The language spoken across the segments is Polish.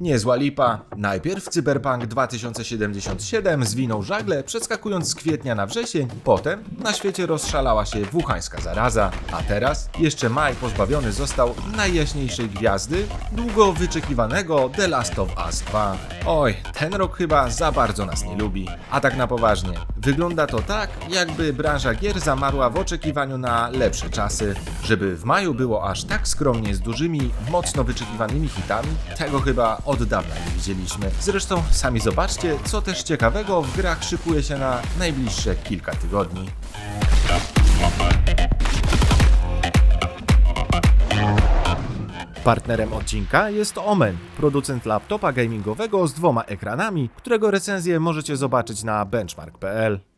Niezła lipa. Najpierw Cyberpunk 2077 zwinął żagle, przeskakując z kwietnia na wrzesień, potem na świecie rozszalała się wuchańska zaraza, a teraz jeszcze maj pozbawiony został najjaśniejszej gwiazdy, długo wyczekiwanego The Last of Us 2. Oj, ten rok chyba za bardzo nas nie lubi. A tak na poważnie, wygląda to tak, jakby branża gier zamarła w oczekiwaniu na lepsze czasy. Żeby w maju było aż tak skromnie z dużymi, mocno wyczekiwanymi hitami, tego chyba od dawna nie widzieliśmy. Zresztą sami zobaczcie, co też ciekawego w grach szykuje się na najbliższe kilka tygodni. Partnerem odcinka jest Omen, producent laptopa gamingowego z dwoma ekranami, którego recenzję możecie zobaczyć na benchmark.pl.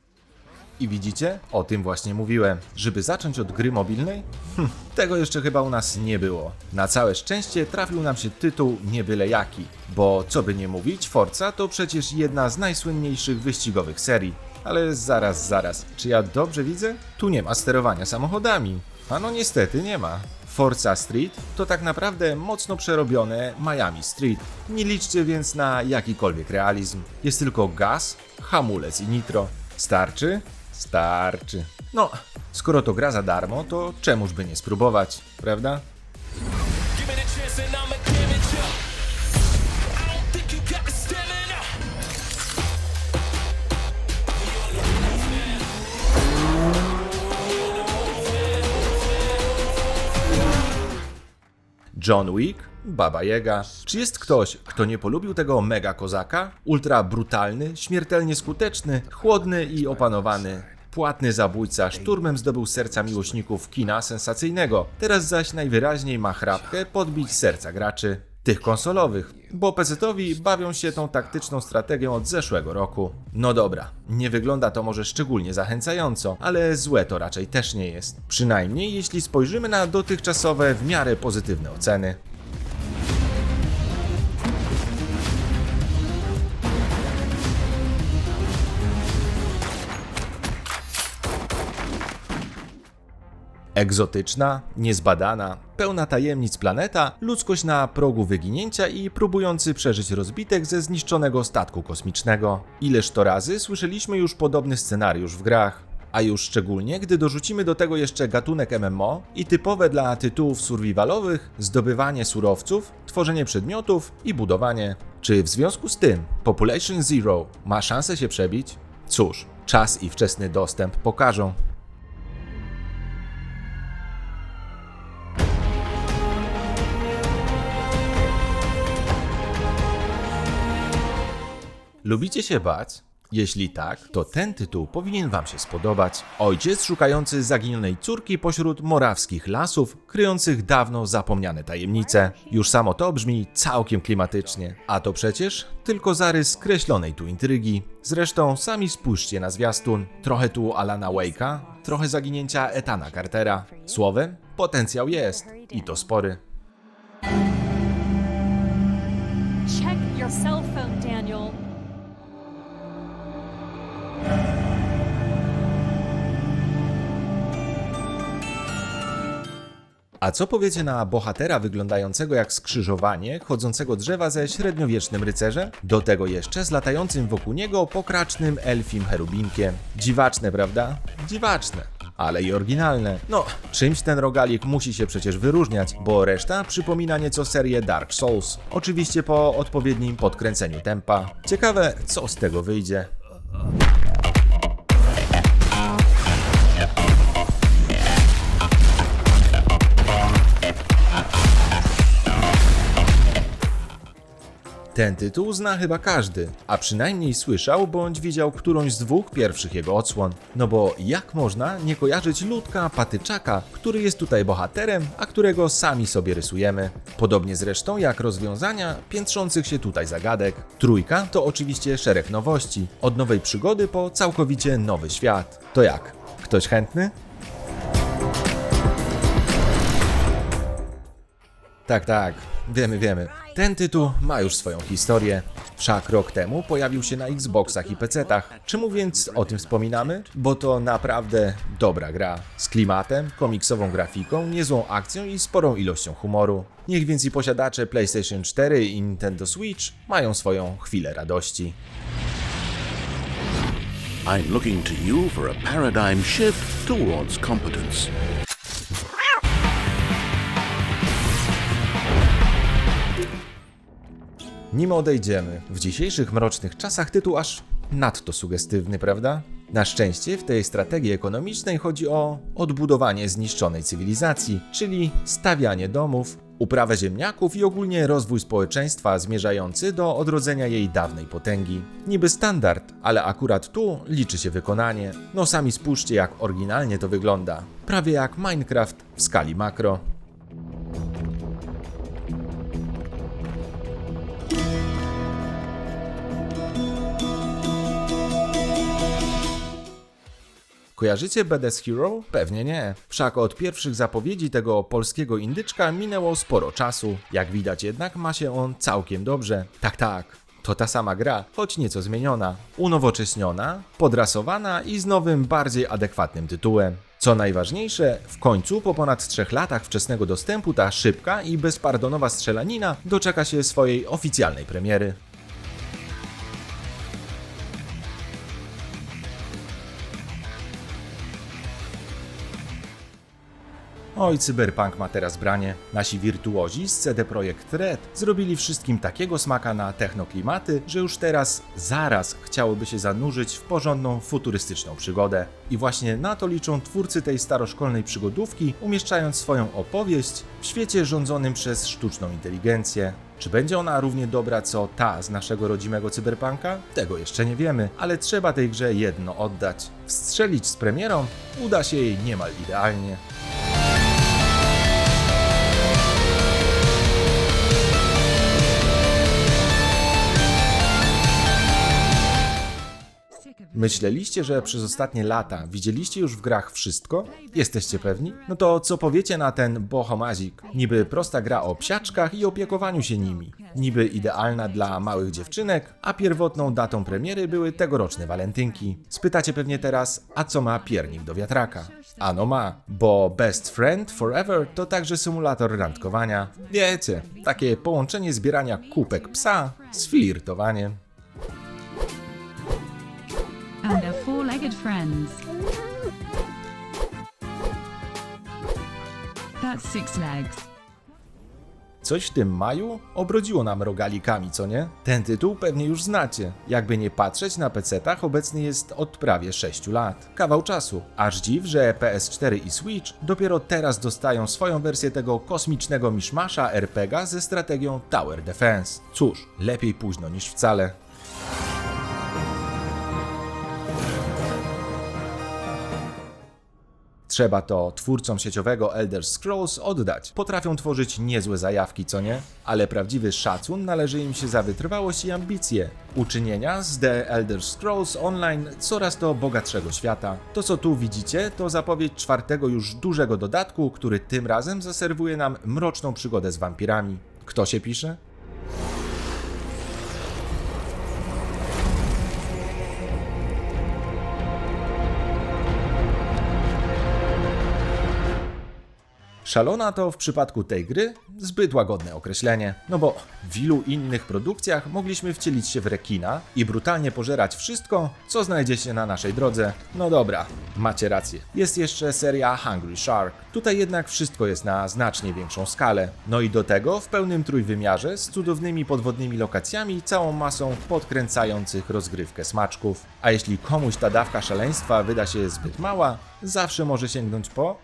I widzicie? O tym właśnie mówiłem. Żeby zacząć od gry mobilnej? Hm, tego jeszcze chyba u nas nie było. Na całe szczęście trafił nam się tytuł nie byle jaki, bo co by nie mówić, Forza to przecież jedna z najsłynniejszych wyścigowych serii. Ale zaraz, zaraz, czy ja dobrze widzę? Tu nie ma sterowania samochodami. A no niestety nie ma. Forza Street to tak naprawdę mocno przerobione Miami Street. Nie liczcie więc na jakikolwiek realizm. Jest tylko gaz, hamulec i nitro. Starczy? Starczy. No, skoro to gra za darmo, to czemuż by nie spróbować, prawda? John Wick, Baba Yaga. Czy jest ktoś, kto nie polubił tego mega kozaka? Ultra brutalny, śmiertelnie skuteczny, chłodny i opanowany. Płatny zabójca szturmem zdobył serca miłośników kina sensacyjnego. Teraz zaś najwyraźniej ma chrapkę podbić serca graczy. Tych konsolowych, bo PC-towi bawią się tą taktyczną strategią od zeszłego roku. No dobra, nie wygląda to może szczególnie zachęcająco, ale złe to raczej też nie jest. Przynajmniej jeśli spojrzymy na dotychczasowe w miarę pozytywne oceny. Egzotyczna, niezbadana, pełna tajemnic planeta, ludzkość na progu wyginięcia i próbujący przeżyć rozbitek ze zniszczonego statku kosmicznego. Ileż to razy słyszeliśmy już podobny scenariusz w grach. A już szczególnie, gdy dorzucimy do tego jeszcze gatunek MMO i typowe dla tytułów survivalowych zdobywanie surowców, tworzenie przedmiotów i budowanie. Czy w związku z tym Population Zero ma szansę się przebić? Cóż, czas i wczesny dostęp pokażą. Lubicie się bać? Jeśli tak, to ten tytuł powinien Wam się spodobać. Ojciec szukający zaginionej córki pośród morawskich lasów, kryjących dawno zapomniane tajemnice. Już samo to brzmi całkiem klimatycznie. A to przecież tylko zarys skreślonej tu intrygi. Zresztą sami spójrzcie na zwiastun. Trochę tu Alana Wake'a, trochę zaginięcia Etana Cartera. Słowem, potencjał jest. I to spory. A co powiecie na bohatera wyglądającego jak skrzyżowanie, chodzącego drzewa ze średniowiecznym rycerzem? Do tego jeszcze z latającym wokół niego pokracznym elfim cherubinkiem. Dziwaczne, prawda? Dziwaczne. Ale i oryginalne. No, czymś ten rogalik musi się przecież wyróżniać, bo reszta przypomina nieco serię Dark Souls. Oczywiście po odpowiednim podkręceniu tempa. Ciekawe, co z tego wyjdzie. Ten tytuł zna chyba każdy, a przynajmniej słyszał bądź widział którąś z dwóch pierwszych jego odsłon. No bo jak można nie kojarzyć ludka patyczaka, który jest tutaj bohaterem, a którego sami sobie rysujemy? Podobnie zresztą jak rozwiązania piętrzących się tutaj zagadek. Trójka to oczywiście szereg nowości, od nowej przygody po całkowicie nowy świat. To jak? Ktoś chętny? Tak, tak, wiemy, wiemy. Ten tytuł ma już swoją historię. Wszak rok temu pojawił się na Xboxach i PC-tach. Czemu więc o tym wspominamy? Bo to naprawdę dobra gra. Z klimatem, komiksową grafiką, niezłą akcją i sporą ilością humoru. Niech więc i posiadacze PlayStation 4 i Nintendo Switch mają swoją chwilę radości. I'm looking to you for a paradigm shift towards competence. Nim odejdziemy, w dzisiejszych mrocznych czasach tytuł aż nadto sugestywny, prawda? Na szczęście w tej strategii ekonomicznej chodzi o odbudowanie zniszczonej cywilizacji, czyli stawianie domów, uprawę ziemniaków i ogólnie rozwój społeczeństwa zmierzający do odrodzenia jej dawnej potęgi. Niby standard, ale akurat tu liczy się wykonanie. No sami spójrzcie jak oryginalnie to wygląda. Prawie jak Minecraft w skali makro. Kojarzycie Badass Hero? Pewnie nie. Wszak od pierwszych zapowiedzi tego polskiego indyczka minęło sporo czasu. Jak widać jednak ma się on całkiem dobrze. Tak, tak. To ta sama gra, choć nieco zmieniona, unowocześniona, podrasowana i z nowym, bardziej adekwatnym tytułem. Co najważniejsze, w końcu po ponad trzech latach wczesnego dostępu ta szybka i bezpardonowa strzelanina doczeka się swojej oficjalnej premiery. Oj, Cyberpunk ma teraz branie. Nasi wirtuozi z CD Projekt Red zrobili wszystkim takiego smaka na technoklimaty, że już teraz zaraz chciałoby się zanurzyć w porządną futurystyczną przygodę. I właśnie na to liczą twórcy tej staroszkolnej przygodówki, umieszczając swoją opowieść w świecie rządzonym przez sztuczną inteligencję. Czy będzie ona równie dobra co ta z naszego rodzimego cyberpunka? Tego jeszcze nie wiemy, ale trzeba tej grze jedno oddać. Wstrzelić z premierą uda się jej niemal idealnie. Myśleliście, że przez ostatnie lata widzieliście już w grach wszystko? Jesteście pewni? No to co powiecie na ten Bohomazik? Niby prosta gra o psiaczkach i opiekowaniu się nimi. Niby idealna dla małych dziewczynek, a pierwotną datą premiery były tegoroczne walentynki. Spytacie pewnie teraz, a co ma piernik do wiatraka? Ano ma, bo Best Friend Forever to także symulator randkowania. Wiecie, takie połączenie zbierania kupek psa z flirtowaniem. And their four-legged friends. That's six legs. Coś w tym maju obrodziło nam rogalikami, co nie? Ten tytuł pewnie już znacie. Jakby nie patrzeć, na PC-tach obecny jest od prawie 6 lat. Kawał czasu. Aż dziw, że PS4 i Switch dopiero teraz dostają swoją wersję tego kosmicznego miszmasza RPGa ze strategią Tower Defense. Cóż, lepiej późno niż wcale. Trzeba to twórcom sieciowego Elder Scrolls oddać. Potrafią tworzyć niezłe zajawki, co nie? Ale prawdziwy szacun należy im się za wytrwałość i ambicje. Uczynienia z The Elder Scrolls Online coraz to bogatszego świata. To co tu widzicie, to zapowiedź czwartego już dużego dodatku, który tym razem zaserwuje nam mroczną przygodę z wampirami. Kto się pisze? Szalona to w przypadku tej gry zbyt łagodne określenie, no bo w ilu innych produkcjach mogliśmy wcielić się w rekina i brutalnie pożerać wszystko, co znajdzie się na naszej drodze. No dobra, macie rację. Jest jeszcze seria Hungry Shark. Tutaj jednak wszystko jest na znacznie większą skalę. No i do tego w pełnym trójwymiarze z cudownymi podwodnymi lokacjami i całą masą podkręcających rozgrywkę smaczków. A jeśli komuś ta dawka szaleństwa wyda się zbyt mała, zawsze może sięgnąć po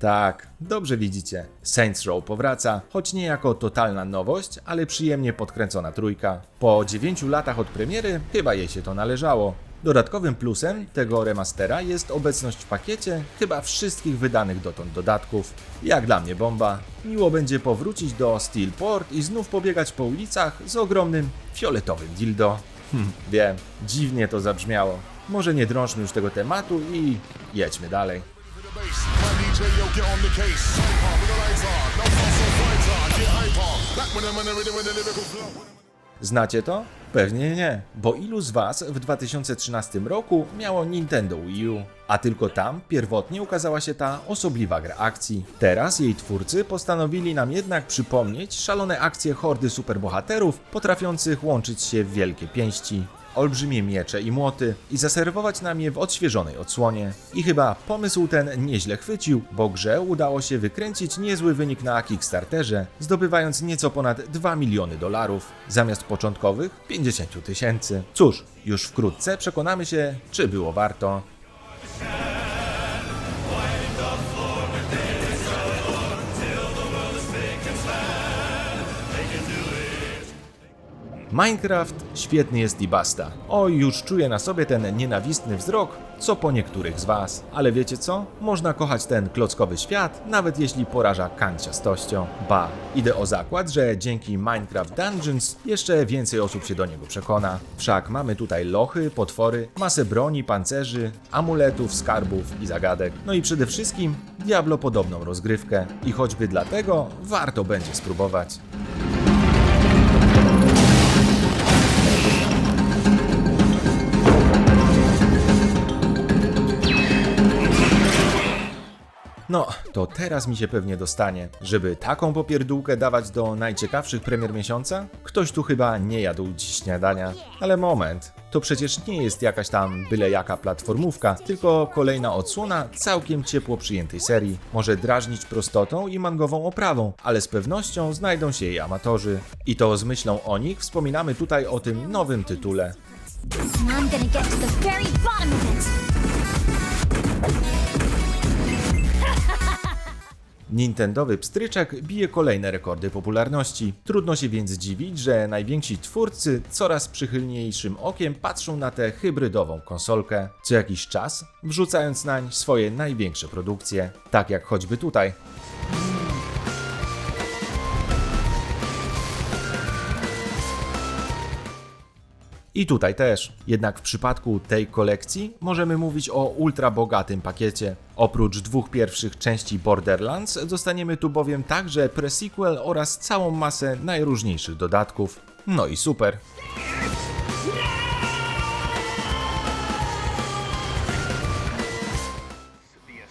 Tak, dobrze widzicie. Saints Row powraca, choć nie jako totalna nowość, ale przyjemnie podkręcona trójka. Po 9 latach od premiery chyba jej się to należało. Dodatkowym plusem tego remastera jest obecność w pakiecie chyba wszystkich wydanych dotąd dodatków. Jak dla mnie bomba. Miło będzie powrócić do Steelport i znów pobiegać po ulicach z ogromnym fioletowym dildo. Hm, wiem, dziwnie to zabrzmiało. Może nie drążmy już tego tematu i jedźmy dalej. Yo, get on the case. Hyper, with the lights on. No muscle fighter, get hyper. Back with them and the rhythm and the lyrical flow. Znacie to? Pewnie nie, bo ilu z Was w 2013 roku miało Nintendo Wii U? A tylko tam pierwotnie ukazała się ta osobliwa gra akcji. Teraz jej twórcy postanowili nam jednak przypomnieć szalone akcje hordy superbohaterów potrafiących łączyć się w wielkie pięści. Olbrzymie miecze i młoty i zaserwować nam je w odświeżonej odsłonie. I chyba pomysł ten nieźle chwycił, bo grze udało się wykręcić niezły wynik na Kickstarterze, zdobywając nieco ponad 2 miliony dolarów, zamiast początkowych 50 tysięcy. Cóż, już wkrótce przekonamy się, czy było warto. Minecraft świetny jest i basta. Oj, już czuję na sobie ten nienawistny wzrok, co po niektórych z was. Ale wiecie co? Można kochać ten klockowy świat, nawet jeśli poraża kanciastością. Ba, idę o zakład, że dzięki Minecraft Dungeons jeszcze więcej osób się do niego przekona. Wszak mamy tutaj lochy, potwory, masę broni, pancerzy, amuletów, skarbów i zagadek. No i przede wszystkim Diablo podobną rozgrywkę. I choćby dlatego warto będzie spróbować. No, to teraz mi się pewnie dostanie. Żeby taką popierdółkę dawać do najciekawszych premier miesiąca? Ktoś tu chyba nie jadł dziś śniadania. Ale moment, to przecież nie jest jakaś tam byle jaka platformówka, tylko kolejna odsłona całkiem ciepło przyjętej serii. Może drażnić prostotą i mangową oprawą, ale z pewnością znajdą się jej amatorzy. I to z myślą o nich wspominamy tutaj o tym nowym tytule. I'm gonna get to the very bottom of it. Nintendowy pstryczek bije kolejne rekordy popularności. Trudno się więc dziwić, że najwięksi twórcy coraz przychylniejszym okiem patrzą na tę hybrydową konsolkę, co jakiś czas wrzucając nań swoje największe produkcje, tak jak choćby tutaj. I tutaj też. Jednak w przypadku tej kolekcji możemy mówić o ultra bogatym pakiecie. Oprócz dwóch pierwszych części Borderlands dostaniemy tu bowiem także pre-sequel oraz całą masę najróżniejszych dodatków. No i super.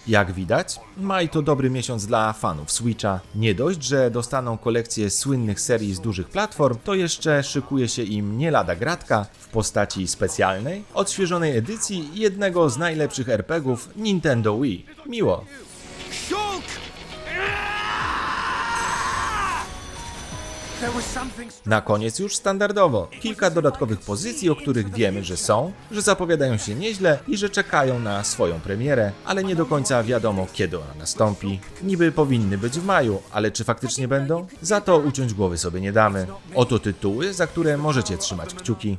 Jak widać, maj to dobry miesiąc dla fanów Switcha. Nie dość, że dostaną kolekcję słynnych serii z dużych platform, to jeszcze szykuje się im nie lada gratka w postaci specjalnej, odświeżonej edycji jednego z najlepszych RPGów Nintendo Wii. Miło. Na koniec już standardowo kilka dodatkowych pozycji, o których wiemy, że są, że zapowiadają się nieźle i że czekają na swoją premierę, ale nie do końca wiadomo kiedy ona nastąpi. Niby powinny być w maju, ale czy faktycznie będą? Za to uciąć głowy sobie nie damy. Oto tytuły, za które możecie trzymać kciuki.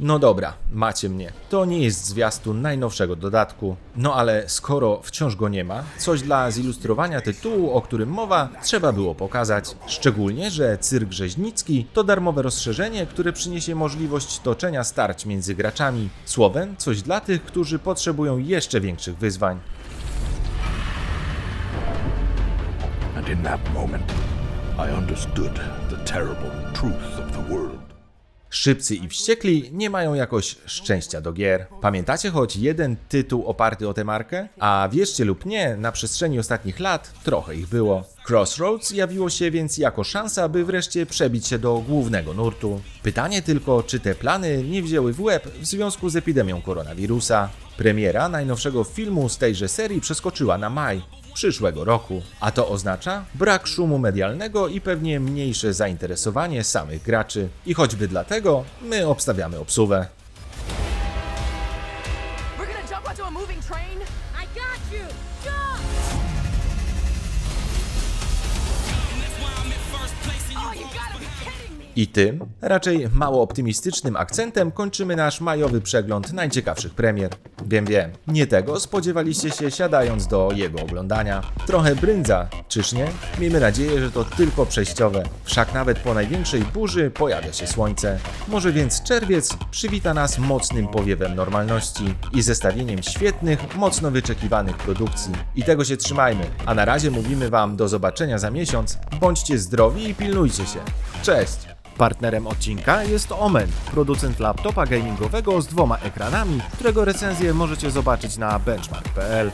No dobra, macie mnie. To nie jest zwiastun najnowszego dodatku. No ale skoro wciąż go nie ma, coś dla zilustrowania tytułu, o którym mowa, trzeba było pokazać. Szczególnie, że Cyrk Rzeźnicki to darmowe rozszerzenie, które przyniesie możliwość toczenia starć między graczami. Słowem, coś dla tych, którzy potrzebują jeszcze większych wyzwań. Moment, I understood the terrible truth of the world. Szybcy i wściekli nie mają jakoś szczęścia do gier. Pamiętacie choć jeden tytuł oparty o tę markę? A wierzcie lub nie, na przestrzeni ostatnich lat trochę ich było. Crossroads jawiło się więc jako szansa, by wreszcie przebić się do głównego nurtu. Pytanie tylko, czy te plany nie wzięły w łeb w związku z epidemią koronawirusa. Premiera najnowszego filmu z tejże serii przeskoczyła na maj przyszłego roku. A to oznacza brak szumu medialnego i pewnie mniejsze zainteresowanie samych graczy. I choćby dlatego my obstawiamy obsuwę. Oh, you gotta be kidding me! I tym, raczej mało optymistycznym akcentem kończymy nasz majowy przegląd najciekawszych premier. Wiem, wiem. Nie tego spodziewaliście się siadając do jego oglądania. Trochę brędza, czyż nie? Miejmy nadzieję, że to tylko przejściowe. Wszak nawet po największej burzy pojawia się słońce. Może więc czerwiec przywita nas mocnym powiewem normalności i zestawieniem świetnych, mocno wyczekiwanych produkcji. I tego się trzymajmy. A na razie mówimy Wam do zobaczenia za miesiąc. Bądźcie zdrowi i pilnujcie się. Cześć! Partnerem odcinka jest Omen, producent laptopa gamingowego z dwoma ekranami, którego recenzję możecie zobaczyć na benchmark.pl.